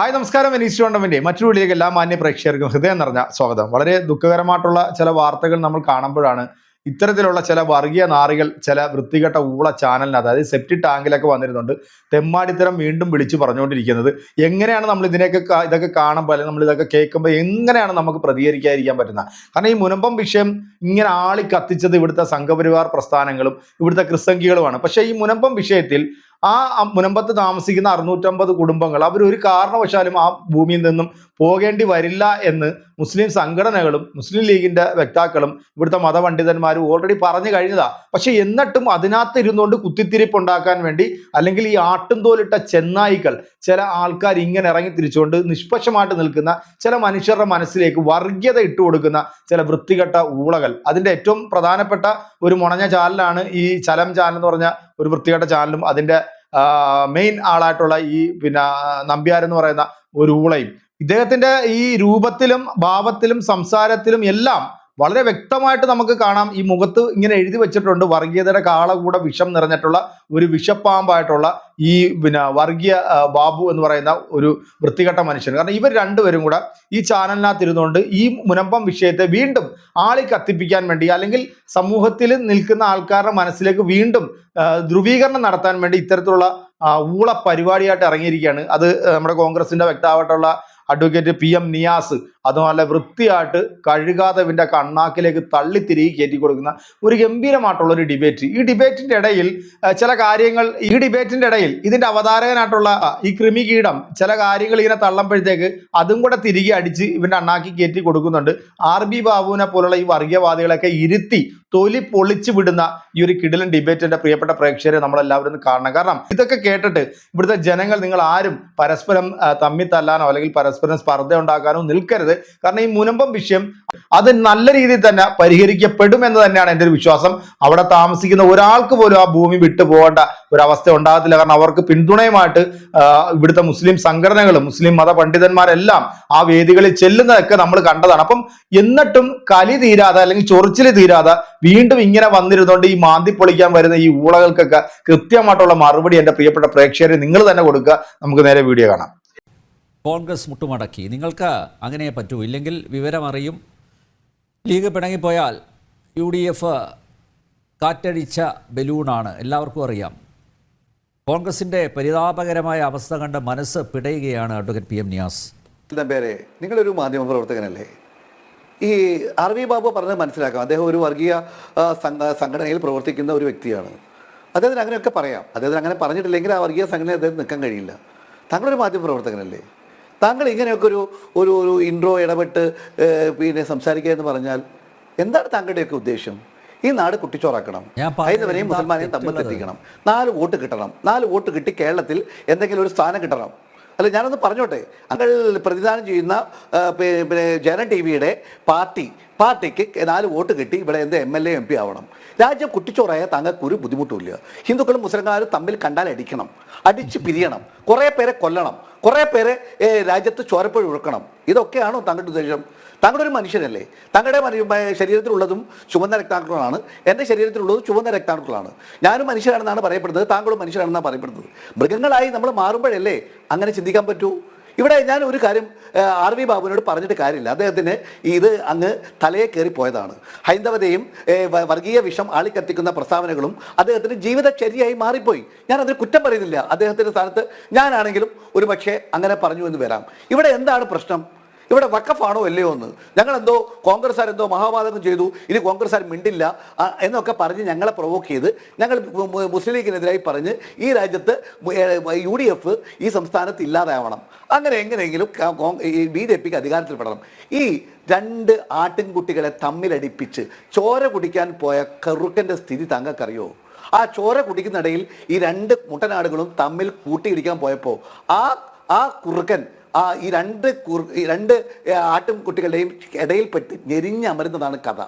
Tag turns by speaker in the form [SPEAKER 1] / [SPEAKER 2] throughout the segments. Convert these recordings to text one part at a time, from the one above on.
[SPEAKER 1] Hi നമസ്കാരം. വിനീസ് ടോണ്ടമിന്റെ മറ്റൊരു വിളിയിലേക്ക് എല്ലാ മാന്യ പ്രേക്ഷകർക്കും ഹൃദയം നിറഞ്ഞ സ്വാഗതം. വളരെ ദുഃഖകരമായിട്ടുള്ള ചില വാർത്തകൾ നമ്മൾ കാണുമ്പോഴാണ് ഇത്തരത്തിലുള്ള ചില വർഗീയ നാറികൾ ചില വൃത്തികെട്ട ഊള ചാനലിന് അതായത് സെപ്റ്റി ടാങ്കിലൊക്കെ വന്നിരുന്നുണ്ട് തെമ്മാടിത്തരം വീണ്ടും വിളിച്ചു പറഞ്ഞുകൊണ്ടിരിക്കുന്നത്. എങ്ങനെയാണ് നമ്മൾ ഇതിനെയൊക്കെ ഇതൊക്കെ കാണുമ്പോൾ അല്ലെങ്കിൽ നമ്മൾ ഇതൊക്കെ കേൾക്കുമ്പോൾ എങ്ങനെയാണ് നമുക്ക് പ്രതികരിക്കാതിരിക്കാൻ പറ്റുന്നത്? കാരണം ഈ മുനമ്പം വിഷയം ഇങ്ങനെ ആളി കത്തിച്ചത് ഇവിടുത്തെ സംഘപരിവാർ പ്രസ്ഥാനങ്ങളും ഇവിടുത്തെ ക്രിസ്സംഖികളുമാണ് പക്ഷേ ഈ മുനമ്പം വിഷയത്തിൽ ആ മുനമ്പത്ത് താമസിക്കുന്ന അറുന്നൂറ്റമ്പത് കുടുംബങ്ങൾ അവർ ഒരു കാരണവശാലും ആ ഭൂമിയിൽ നിന്നും പോകേണ്ടി വരില്ല എന്ന് മുസ്ലിം സംഘടനകളും മുസ്ലിം ലീഗിന്റെ വക്താക്കളും ഇവിടുത്തെ മതപണ്ഡിതന്മാരും ഓൾറെഡി പറഞ്ഞു കഴിഞ്ഞതാ. പക്ഷെ എന്നിട്ടും അതിനകത്ത് ഇരുന്നുകൊണ്ട് കുത്തിത്തിരിപ്പ് ഉണ്ടാക്കാൻ വേണ്ടി അല്ലെങ്കിൽ ഈ ആട്ടുംതോലിട്ട ചെന്നായികൾ ചില ആൾക്കാർ ഇങ്ങനെ ഇറങ്ങി തിരിച്ചുകൊണ്ട് നിഷ്പക്ഷമായിട്ട് നിൽക്കുന്ന ചില മനുഷ്യരുടെ മനസ്സിലേക്ക് വർഗീയത ഇട്ടു കൊടുക്കുന്ന ചില വൃത്തികെട്ട ഊളകൾ. അതിന്റെ ഏറ്റവും പ്രധാനപ്പെട്ട ഒരു മുണഞ്ഞ ചാനലാണ് ഈ ചലം ചാനൽ എന്ന് പറഞ്ഞ ഒരു വൃത്തികെട്ട ചാനലും അതിന്റെ മെയിൻ ആളായിട്ടുള്ള ഈ പിന്നെ നമ്പ്യാർ എന്ന് പറയുന്ന ഒരു ഊളയും. ഇദ്ദേഹത്തിന്റെ ഈ രൂപത്തിലും ഭാവത്തിലും സംസാരത്തിലും എല്ലാം വളരെ വ്യക്തമായിട്ട് നമുക്ക് കാണാം. ഈ മുഖത്ത് ഇങ്ങനെ എഴുതി വെച്ചിട്ടുണ്ട്. വർഗീയതയുടെ കാളകൂട വിഷം നിറഞ്ഞിട്ടുള്ള ഒരു വിഷപ്പാമ്പായിട്ടുള്ള ഈ പിന്നെ വർഗീയ ബാബു എന്ന് പറയുന്ന ഒരു വൃത്തികെട്ട മനുഷ്യൻ. കാരണം ഇവർ രണ്ടുപേരും കൂടെ ഈ ചാനലിനകത്ത് ഇരുന്നുകൊണ്ട് ഈ മുനമ്പം വിഷയത്തെ വീണ്ടും ആളി കത്തിപ്പിക്കാൻ വേണ്ടി അല്ലെങ്കിൽ സമൂഹത്തിൽ നിൽക്കുന്ന ആൾക്കാരുടെ മനസ്സിലേക്ക് വീണ്ടും ധ്രുവീകരണം നടത്താൻ വേണ്ടി ഇത്തരത്തിലുള്ള ഊള പരിപാടിയായിട്ട് ഇറങ്ങിയിരിക്കുകയാണ്. അത് നമ്മുടെ കോൺഗ്രസിന്റെ വ്യക്താവായിട്ടുള്ള അഡ്വക്കേറ്റ് പി എം നിയാസ് അത് നല്ല വൃത്തിയായിട്ട് കഴുകാതെ ഇവന്റെ കണ്ണാക്കിലേക്ക് തള്ളി തിരികെ കയറ്റി കൊടുക്കുന്ന ഒരു ഗംഭീരമായിട്ടുള്ള ഒരു ഡിബേറ്റ്. ഈ ഡിബേറ്റിന്റെ ഇടയിൽ ചില കാര്യങ്ങൾ ഈ ഡിബേറ്റിന്റെ ഇടയിൽ ഇതിന്റെ അവതാരകനായിട്ടുള്ള ഈ കൃമികീടം ചില കാര്യങ്ങൾ ഇങ്ങനെ തള്ളുമ്പോഴത്തേക്ക് അതും കൂടെ തിരികെ അടിച്ച് ഇവന്റെ അണ്ണാക്കി കയറ്റി കൊടുക്കുന്നുണ്ട്. ആർ ബി ബാബുവിനെ പോലുള്ള ഈ വർഗീയവാദികളൊക്കെ ഇരുത്തി തൊലി പൊളിച്ചു വിടുന്ന ഈ ഒരു കിടിലൻ ഡിബേറ്റിന്റെ പ്രിയപ്പെട്ട പ്രേക്ഷകരെ നമ്മളെല്ലാവരും കാണണം. കാരണം ഇതൊക്കെ കേട്ടിട്ട് ഇവിടുത്തെ ജനങ്ങൾ നിങ്ങൾ ആരും പരസ്പരം തമ്മിൽ തല്ലാനോ അല്ലെങ്കിൽ പരസ്പരം സ്പർദ്ധ ഉണ്ടാക്കാനോ നിൽക്കരുത്. കാരണം ഈ മുനമ്പം വിഷയം അത് നല്ല രീതിയിൽ തന്നെ പരിഹരിക്കപ്പെടും എന്ന് തന്നെയാണ് എന്റെ ഒരു വിശ്വാസം. അവിടെ താമസിക്കുന്ന ഒരാൾക്ക് പോലും ആ ഭൂമി വിട്ടു പോകേണ്ട ഒരവസ്ഥ ഉണ്ടാകത്തില്ല. കാരണം അവർക്ക് പിന്തുണയുമായിട്ട് ഇവിടുത്തെ മുസ്ലിം സംഘടനകളും മുസ്ലിം മത പണ്ഡിതന്മാരെല്ലാം ആ വേദികളിൽ ചെല്ലുന്നതൊക്കെ നമ്മൾ കണ്ടതാണ്. അപ്പം എന്നിട്ടും കലി തീരാതെ അല്ലെങ്കിൽ ചൊറിച്ചിൽ തീരാതെ വീണ്ടും ഇങ്ങനെ വന്നിരുന്നുകൊണ്ട് ഈ മാന്തി പൊളിക്കാൻ വരുന്ന ഈ ഊളകൾക്കൊക്കെ കൃത്യമായിട്ടുള്ള മറുപടി എന്റെ പ്രിയപ്പെട്ട പ്രേക്ഷകരെ നിങ്ങൾ തന്നെ കൊടുക്കുക. നമുക്ക് നേരെ വീഡിയോ കാണാം.
[SPEAKER 2] കോൺഗ്രസ് മുട്ടുമടക്കി. നിങ്ങൾക്ക് അങ്ങനെ പറ്റൂ. ഇല്ലെങ്കിൽ വിവരമറിയും ലീഗ് പിണങ്ങിപ്പോയാൽ യു ഡി എഫ് കാറ്റടിച്ച ബലൂണാണ്. എല്ലാവർക്കും അറിയാം. കോൺഗ്രസിന്റെ പരിതാപകരമായ അവസ്ഥ കണ്ട് മനസ്സ് പിടയുകയാണ് അഡ്വക്കേറ്റ് പി എം നിയാസ്.
[SPEAKER 3] പേരെ? നിങ്ങളൊരു മാധ്യമ പ്രവർത്തകനല്ലേ? ഈ ആർ വി ബാബു പറഞ്ഞത് മനസ്സിലാക്കാം. അദ്ദേഹം ഒരു വർഗീയ സംഘടനയിൽ പ്രവർത്തിക്കുന്ന ഒരു വ്യക്തിയാണ്. അദ്ദേഹത്തിന് അങ്ങനെയൊക്കെ പറയാം. അദ്ദേഹത്തിന് അങ്ങനെ പറഞ്ഞിട്ടില്ലെങ്കിൽ ആ വർഗീയ സംഘടന അദ്ദേഹത്തിന് നിൽക്കാൻ കഴിയില്ല. താങ്കളൊരു മാധ്യമ പ്രവർത്തകനല്ലേ? താങ്കൾ ഇങ്ങനെയൊക്കെ ഒരു ഒരു ഒരു ഇൻട്രോ ഇടപെട്ട് പിന്നെ സംസാരിക്കുക എന്ന് പറഞ്ഞാൽ എന്താണ് താങ്കളുടെയൊക്കെ ഉദ്ദേശം? ഈ നാട് കുട്ടിച്ചോറാക്കണം.
[SPEAKER 2] ഹൈന്ദവനെയും
[SPEAKER 3] മുസൽമാനെയും തമ്മിൽ
[SPEAKER 2] എത്തിക്കണം
[SPEAKER 3] തെറ്റിക്കണം നാല് വോട്ട് കിട്ടണം. നാല് വോട്ട് കിട്ടി കേരളത്തിൽ എന്തെങ്കിലും ഒരു സ്ഥാനം കിട്ടണം. അല്ല ഞാനൊന്ന് പറഞ്ഞോട്ടെ. അങ്ങൾ പ്രതിദാനം ചെയ്യുന്ന പിന്നെ ജന ടി വിയുടെ പാർട്ടി പാർട്ടിക്ക് നാല് വോട്ട് കിട്ടി ഇവിടെ എന്ത് M L A M P ആവണം. രാജ്യം കുട്ടിച്ചോറായ താങ്കൾക്ക് ഒരു ബുദ്ധിമുട്ടുമില്ല ഹിന്ദുക്കളും മുസ്ലിംകാരും തമ്മിൽ കണ്ടാൽ അടിക്കണം. അടിച്ച് പിരിയണം. കുറേ പേരെ കൊല്ലണം. കുറേ പേരെ രാജ്യത്ത് ചോരപ്പഴി ഒഴുക്കണം. ഇതൊക്കെയാണോ താങ്കളുടെ ഉദ്ദേശം. ഒരു മനുഷ്യനല്ലേ? താങ്കളുടെ ശരീരത്തിലുള്ളതും ചുവന്ന രക്താണുക്കളാണ്. എന്റെ ശരീരത്തിലുള്ളതും ചുവന്ന രക്താണുക്കളാണ്. ഞാനും മനുഷ്യരാണെന്നാണ് പറയപ്പെടുന്നത് താങ്കളും മനുഷ്യരാണെന്നാണ് പറയപ്പെടുന്നത്. മൃഗങ്ങളായി നമ്മൾ മാറുമ്പോഴല്ലേ അങ്ങനെ ചിന്തിക്കാൻ പറ്റൂ? ഇവിടെ ഞാൻ ഒരു കാര്യം ആർ വി ബാബുവിനോട് പറഞ്ഞിട്ട് കാര്യമില്ല. അദ്ദേഹത്തിന് ഇത് അങ്ങ് തലയെ കയറി പോയതാണ്. ഹൈന്ദവതയും വർഗീയ വിഷം ആളിക്കത്തിക്കുന്ന പ്രസ്താവനകളും അദ്ദേഹത്തിന് ജീവിതചര്യയായി മാറിപ്പോയി. ഞാൻ അതിന് കുറ്റം പറയുന്നില്ല. അദ്ദേഹത്തിന്റെ സ്ഥാനത്ത് ഞാനാണെങ്കിലും ഒരു പക്ഷേ അങ്ങനെ പറഞ്ഞു എന്ന് വരാം. ഇവിടെ എന്താണ് പ്രശ്നം? ഇവിടെ വക്കഫാണോ അല്ലയോ എന്ന്. ഞങ്ങൾ എന്തോ കോൺഗ്രസ്സുകാർ എന്തോ മഹാപാതകം ചെയ്തു. ഇനി കോൺഗ്രസ്സുകാർ മിണ്ടില്ല. എന്നൊക്കെ പറഞ്ഞ് ഞങ്ങളെ പ്രൊവോക്ക് ചെയ്ത് ഞങ്ങൾ മുസ്ലിം ലീഗിനെതിരായി പറഞ്ഞ് ഈ രാജ്യത്ത് യു ഡി എഫ് ഈ സംസ്ഥാനത്ത് ഇല്ലാതാവണം. അങ്ങനെ എങ്ങനെയെങ്കിലും ബി ജെ പിക്ക് അധികാരത്തിൽ പെടണം. ഈ രണ്ട് ആട്ടിൻകുട്ടികളെ തമ്മിലടിപ്പിച്ച് ചോര കുടിക്കാൻ പോയ കറുക്കന്റെ സ്ഥിതി താങ്കൾക്കറിയോ? ആ ചോര കുടിക്കുന്നിടയിൽ ഈ രണ്ട് മുട്ടനാടുകളും തമ്മിൽ കൂട്ടിയിടിക്കാൻ പോയപ്പോൾ ആ ആ കുറുക്കൻ ആ ഈ രണ്ട് ഈ രണ്ട് ഏ, ആട്ടും കുട്ടികളുടെയും ഇടയിൽപ്പെട്ട് ഞെരിഞ്ഞമരുന്നതാണ് കഥ.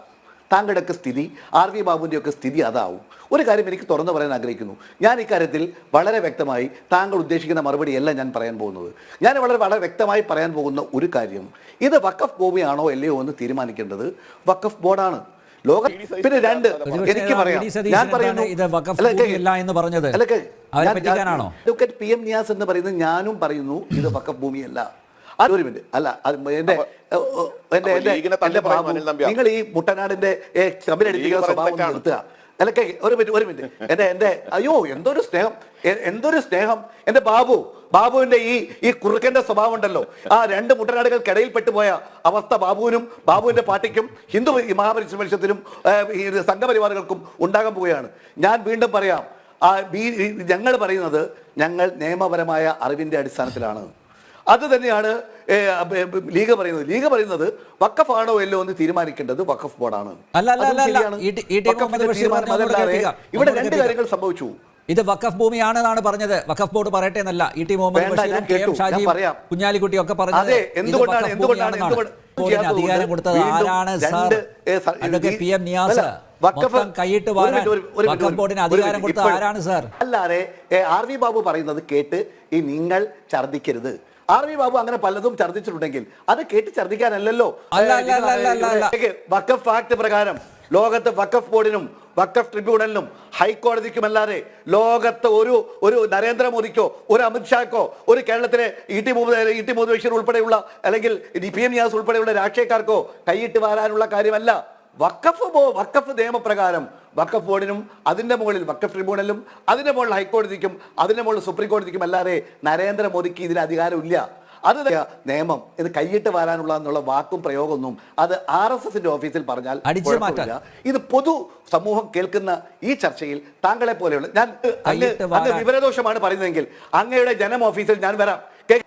[SPEAKER 3] താങ്കളുടെയൊക്കെ സ്ഥിതി ആർ വി ബാബുവിന്റെയൊക്കെ സ്ഥിതി അതാവും. ഒരു കാര്യം എനിക്ക് തുറന്നു പറയാൻ ആഗ്രഹിക്കുന്നു. ഞാൻ ഇക്കാര്യത്തിൽ വളരെ വ്യക്തമായി താങ്കൾ ഉദ്ദേശിക്കുന്ന മറുപടിയല്ല ഞാൻ പറയാൻ പോകുന്നത്. ഞാൻ വളരെ വളരെ വ്യക്തമായി പറയാൻ പോകുന്ന ഒരു കാര്യം. ഇത് വക്കഫ് ഭൂമിയാണോ അല്ലയോ എന്ന് തീരുമാനിക്കേണ്ടത് വക്കഫ് ബോർഡാണ്. ലോക പിന്നെ രണ്ട് എനിക്ക് പറയാം. ഞാൻ പറയുന്നു
[SPEAKER 2] ഇത് വഖഫ് ഭൂമിയല്ല എന്ന് പറഞ്ഞത്?
[SPEAKER 3] പി എം നിയാസ് എന്ന് പറയുന്നത് ഞാനും പറയുന്നു ഇത് വക്കഫ് ഭൂമിയല്ല. ഒരു മിനിറ്റ്. അല്ല എന്റെ എന്റെ എന്റെ. നിങ്ങൾ ഈ മുട്ടനാടിന്റെ ഏ, സ്വഭാവം. നിർത്തുക. അല്ല ഒരു മിനിറ്റ് ഒരു മിനിറ്റ്. എന്റെ എന്റെ അയ്യോ എന്തൊരു സ്നേഹം. എന്തൊരു സ്നേഹം. എന്റെ ബാബു ബാബുവിന്റെ ഈ ഈ കുറുക്കന്റെ സ്വഭാവം ഉണ്ടല്ലോ ആ രണ്ട് മുട്ടനാടുകൾക്കിടയിൽ പെട്ടുപോയ അവസ്ഥ ബാബുവിനും ബാബുവിന്റെ പാർട്ടിക്കും ഹിന്ദു മഹാപരിശ്രമത്തിനും ഈ സംഘപരിവാറുകൾക്കും ഉണ്ടാകാൻ പോവുകയാണ്. ഞാൻ വീണ്ടും പറയാം ആ ബി- ഞങ്ങൾ പറയുന്നത് ഞങ്ങൾ നിയമപരമായ അറിവിന്റെ അടിസ്ഥാനത്തിലാണ്. അത് തന്നെയാണ് ലീഗ് പറയുന്നത്. ലീഗ് പറയുന്നത് വക്കഫ് ആണോ അല്ലോ എന്ന് തീരുമാനിക്കേണ്ടത് വക്കഫ് ബോർഡാണ്. ഇവിടെ രണ്ട് കാര്യങ്ങൾ സംഭവിച്ചു.
[SPEAKER 2] ഇത് വഖഫ് ഭൂമിയാണെന്നാണ് പറഞ്ഞത്. വഖഫ് ബോർഡ് പറയട്ടെ എന്നല്ല. ഇ ടി മുഹമ്മദ്
[SPEAKER 3] കുഞ്ഞാലിക്കുട്ടി
[SPEAKER 2] ബഷീറും കെ എം
[SPEAKER 3] കേട്ടു. ഞാൻ
[SPEAKER 2] ഷാജിയും
[SPEAKER 3] പറയാം.
[SPEAKER 2] കുഞ്ഞാലിക്കുട്ടിയും ഒക്കെ പറഞ്ഞത്
[SPEAKER 3] എന്തുകൊണ്ടാണ്
[SPEAKER 2] അധികാരം കൊടുത്തത് ആരാണ് സാർ? അതൊക്കെ പി എം നിയാസ്
[SPEAKER 3] വഖഫ്
[SPEAKER 2] കൈയിട്ട് വാരാൻ ബോർഡിന് അധികാരം കൊടുത്തത് ആരാണ് സാർ?
[SPEAKER 3] അല്ലാതെ ആർ വി ബാബു പറയുന്നത് കേട്ട് ഈ നിങ്ങൾ ഛർദിക്കരുത് ആർ വി ബാബു അങ്ങനെ പലതും ഛർദിച്ചിട്ടുണ്ടെങ്കിൽ അത് കേട്ട് ഛർദിക്കാനല്ലല്ലോ വഖഫ് ആക്ട് പ്രകാരം ലോകത്ത് വഖഫ് ബോർഡിനും വഖഫ് ട്രിബ്യൂണലിനും ഹൈക്കോടതിക്കുമല്ലാതെ ലോകത്ത് ഒരു ഒരു നരേന്ദ്രമോദിക്കോ ഒരു അമിത്ഷാക്കോ ഒരു കേരളത്തിലെ E T Muhammad E T Muhammad Basheer ഉൾപ്പെടെയുള്ള അല്ലെങ്കിൽ പി എം ന്യാസ് ഉൾപ്പെടെയുള്ള രാഷ്ട്രീയക്കാർക്കോ കൈയിട്ട് വാരാനുള്ള കാര്യമല്ല. വഖഫ് ബോ വഖഫ് നിയമപ്രകാരം വഖഫ് ബോർഡിനും അതിന്റെ മുകളിൽ വഖഫ് ട്രിബ്യൂണലും അതിന്റെ മുകളിൽ ഹൈക്കോടതിക്കും അതിന്റെ മുകളിൽ സുപ്രീം കോടതിക്കും അല്ലാതെ നരേന്ദ്രമോദിക്ക് ഇതിന് അധികാരമില്ല. അത് നിയമം. ഇത് കൈയിട്ട് വരാനുള്ള എന്നുള്ള വാക്കും പ്രയോഗമൊന്നും അത് ആർ എസ് എസിന്റെ ഓഫീസിൽ പറഞ്ഞാൽ. ഇത് പൊതു സമൂഹം കേൾക്കുന്ന ഈ ചർച്ചയിൽ താങ്കളെ പോലെയുള്ള ഞാൻ അങ്ങ് വിവരദോഷമാണ് പറയുന്നതെങ്കിൽ അങ്ങയുടെ ജനം ഓഫീസിൽ ഞാൻ വരാം.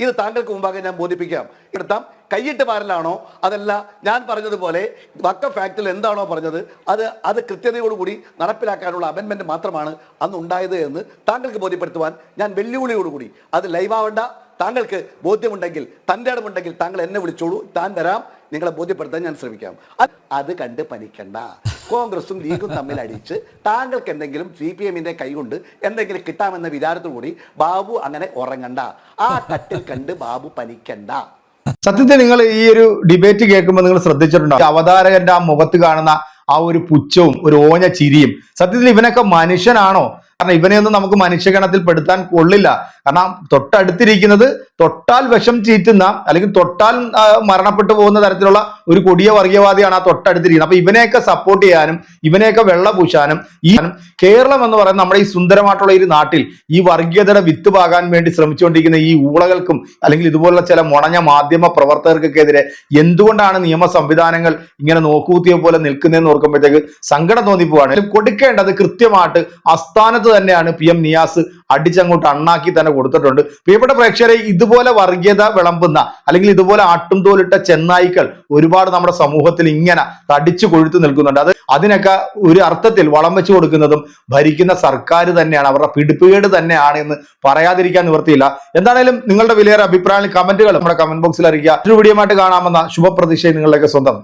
[SPEAKER 3] ഇത് താങ്കൾക്ക് മുമ്പാകെ ഞാൻ ബോധിപ്പിക്കാം. എടുത്താം. കൈയിട്ട് പാരലാണോ അതല്ല ഞാൻ പറഞ്ഞതുപോലെ വക്ക ഫാക്റ്റിൽ എന്താണോ പറഞ്ഞത് അത് അത് കൃത്യതയോടുകൂടി നടപ്പിലാക്കാനുള്ള അമെൻമെന്റ് മാത്രമാണ് അന്ന് ഉണ്ടായത് എന്ന് താങ്കൾക്ക് ബോധ്യപ്പെടുത്തുവാൻ ഞാൻ വെല്ലുവിളിയോടുകൂടി. അത് ലൈവാവണ്ട താങ്കൾക്ക് ബോധ്യമുണ്ടെങ്കിൽ തന്റെ ഇടമുണ്ടെങ്കിൽ താങ്കൾ എന്നെ വിളിച്ചോളൂ താൻ വരാം നിങ്ങളെ ബോധ്യപ്പെടുത്താൻ ഞാൻ ശ്രമിക്കാം. അത് കണ്ട് പനിക്കണ്ട. കോൺഗ്രസും ലീഗും തമ്മിൽ അടിച്ച് താങ്കൾക്ക് എന്തെങ്കിലും സി പി എമ്മിന്റെ കൈകൊണ്ട് എന്തെങ്കിലും കിട്ടാമെന്ന വിചാരത്തോടുകൂടി ബാബു അങ്ങനെ ഉറങ്ങണ്ട. ആ കട്ടിൽ കണ്ട് ബാബു പനിക്കണ്ട.
[SPEAKER 1] സത്യത്തിൽ നിങ്ങൾ ഈ ഒരു ഡിബേറ്റ് കേൾക്കുമ്പോൾ നിങ്ങൾ ശ്രദ്ധിച്ചിട്ടുണ്ടോ? അവതാരകന്റെ ആ മുഖത്ത് കാണുന്ന ആ ഒരു പുച്ഛവും ഒരു ഓഞ്ഞ ചിരിയും. സത്യത്തിൽ ഇവനൊക്കെ മനുഷ്യനാണോ? കാരണം ഇവനെയൊന്നും നമുക്ക് മനുഷ്യഗണത്തിൽ പെടുത്താൻ കൊള്ളില്ല. കാരണം തൊട്ടടുത്തിരിക്കുന്നത് തൊട്ടാൽ വിഷം ചീറ്റുന്ന അല്ലെങ്കിൽ തൊട്ടാൽ മരണപ്പെട്ടു പോകുന്ന തരത്തിലുള്ള ഒരു കൊടിയ വർഗീയവാദിയാണ് ആ തൊട്ടടുത്തിരിക്കുന്നത്. അപ്പൊ ഇവനെയൊക്കെ സപ്പോർട്ട് ചെയ്യാനും ഇവനെയൊക്കെ വെള്ള പൂശാനും ഈ കേരളം എന്ന് പറയുന്ന നമ്മുടെ ഈ സുന്ദരമായിട്ടുള്ള ഈ നാട്ടിൽ ഈ വർഗീയതയുടെ വിത്ത് പാകാൻ വേണ്ടി ശ്രമിച്ചുകൊണ്ടിരിക്കുന്ന ഈ ഊളകൾക്കും അല്ലെങ്കിൽ ഇതുപോലുള്ള ചില മുണഞ്ഞ മാധ്യമ പ്രവർത്തകർക്കെതിരെ എന്തുകൊണ്ടാണ് നിയമ സംവിധാനങ്ങൾ ഇങ്ങനെ നോക്കൂത്തിയ പോലെ നിൽക്കുന്നതെന്ന് ഓർക്കുമ്പോഴത്തേക്ക് സങ്കടം തോന്നിപ്പോവാണ്. കൊടുക്കേണ്ടത് കൃത്യമായിട്ട് അസ്ഥാനത്ത് തന്നെയാണ് പി എം നിയാസ് അടിച്ചങ്ങോട്ട് അണ്ണാക്കി തന്നെ കൊടുത്തിട്ടുണ്ട്. പ്രിയപ്പെട്ട പ്രേക്ഷകരെ ഇതുപോലെ വർഗീയത വിളമ്പുന്ന അല്ലെങ്കിൽ ഇതുപോലെ ആട്ടും തോലിട്ട ചെന്നായിക്കൾ ഒരുപാട് നമ്മുടെ സമൂഹത്തിൽ ഇങ്ങനെ തടിച്ചു കൊഴുത്തു നിൽക്കുന്നുണ്ട്. അത് അതിനൊക്കെ ഒരു അർത്ഥത്തിൽ വളം വെച്ചു കൊടുക്കുന്നതും ഭരിക്കുന്ന സർക്കാർ തന്നെയാണ് അവരുടെ പിടിപ്പുകേട് തന്നെയാണ് എന്ന് പറയാതിരിക്കാൻ നിവൃത്തിയില്ല. എന്താണേലും നിങ്ങളുടെ വിലയേറെ അഭിപ്രായങ്ങൾ കമന്റുകൾ നമ്മുടെ കമന്റ് ബോക്സിൽ അറിയിക്കുക. ഒരു വീഡിയോ കാണാമെന്ന ശുഭപ്രതീക്ഷയും നിങ്ങളുടെയൊക്കെ സ്വന്തം.